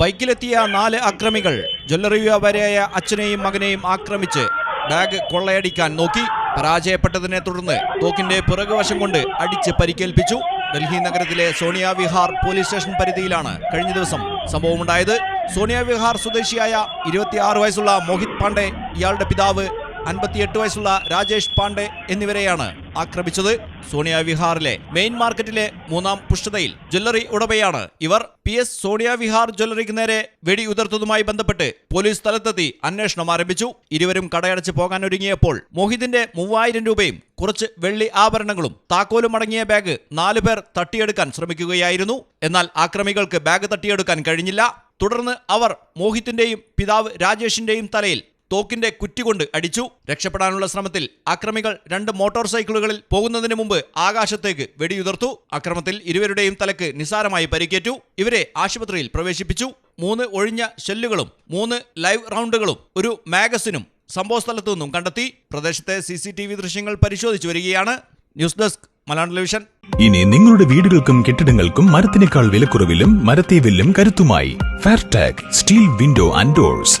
ബൈക്കിലെത്തിയ നാല് അക്രമികൾ ജ്വല്ലറി വ്യാപാരിയായ അച്ഛനെയും മകനെയും ആക്രമിച്ച് ബാഗ് കൊള്ളയടിക്കാൻ നോക്കി. പരാജയപ്പെട്ടതിനെ തുടർന്ന് തോക്കിന്റെ പിറകുവശം കൊണ്ട് അടിച്ച് പരിക്കേൽപ്പിച്ചു. ഡൽഹി നഗരത്തിലെ സോണിയ വിഹാർ പോലീസ് സ്റ്റേഷൻ പരിധിയിലാണ് കഴിഞ്ഞ ദിവസം സംഭവമുണ്ടായത്. സോണിയ വിഹാർ സ്വദേശിയായ ഇരുപത്തിയാറ് വയസ്സുള്ള മോഹിത് പാണ്ഡെ ഇയാളുടെ പിതാവ് അൻപത്തിയെട്ട് വയസ്സുള്ള രാജേഷ് പാണ്ഡെ എന്നിവരെയാണ് ആക്രമിച്ചത്. സോണിയ വിഹാറിലെ മെയിൻ മാർക്കറ്റിലെ മൂന്നാം പുഷ്ടതയിൽ ജ്വല്ലറി ഉടമയാണ് ഇവർ. പി. എസ്. സോണിയ വിഹാർ ജ്വല്ലറിക്ക് നേരെ വെടിയുതിർത്തതുമായി ബന്ധപ്പെട്ട് പോലീസ് സ്ഥലത്തെത്തി അന്വേഷണം ആരംഭിച്ചു. ഇരുവരും കടയടച്ച് പോകാൻ ഒരുങ്ങിയപ്പോൾ മോഹിതിന്റെ മൂവായിരം രൂപയും കുറച്ച് വെള്ളി ആഭരണങ്ങളും താക്കോലും അടങ്ങിയ ബാഗ് നാലുപേർ തട്ടിയെടുക്കാൻ ശ്രമിക്കുകയായിരുന്നു. എന്നാൽ ആക്രമികൾക്ക് ബാഗ് തട്ടിയെടുക്കാൻ കഴിഞ്ഞില്ല. തുടർന്ന് അവർ മോഹിത്തിന്റെയും പിതാവ് രാജേഷിന്റെയും തലയിൽ തോക്കിന്റെ കുറ്റി കൊണ്ട് അടിച്ചു. രക്ഷപ്പെടാനുള്ള ശ്രമത്തിൽ അക്രമികൾ രണ്ട് മോട്ടോർ സൈക്കിളുകളിൽ പോകുന്നതിന് മുമ്പ് ആകാശത്തേക്ക് വെടിയുതിർത്തു. അക്രമത്തിൽ ഇരുവരുടെയും തലക്ക് നിസാരമായി പരിക്കേറ്റു. ഇവരെ ആശുപത്രിയിൽ പ്രവേശിപ്പിച്ചു. മൂന്ന് ഒഴിഞ്ഞ ഷെല്ലുകളും മൂന്ന് ലൈവ് റൗണ്ടുകളും ഒരു മാഗസിനും സംഭവസ്ഥലത്തു നിന്നും കണ്ടെത്തി. പ്രദേശത്തെ സി സി ടി വി ദൃശ്യങ്ങൾ പരിശോധിച്ചു വരികയാണ്. News desk Malayalam television. ഇനി നിങ്ങളുടെ വീടുകൾക്കും കെട്ടിടങ്ങൾക്കും മരത്തിനേക്കാൾ വിലക്കുറവിലും മരത്തെ വില്ലും കരുത്തുമായി. Fairtag steel window and doors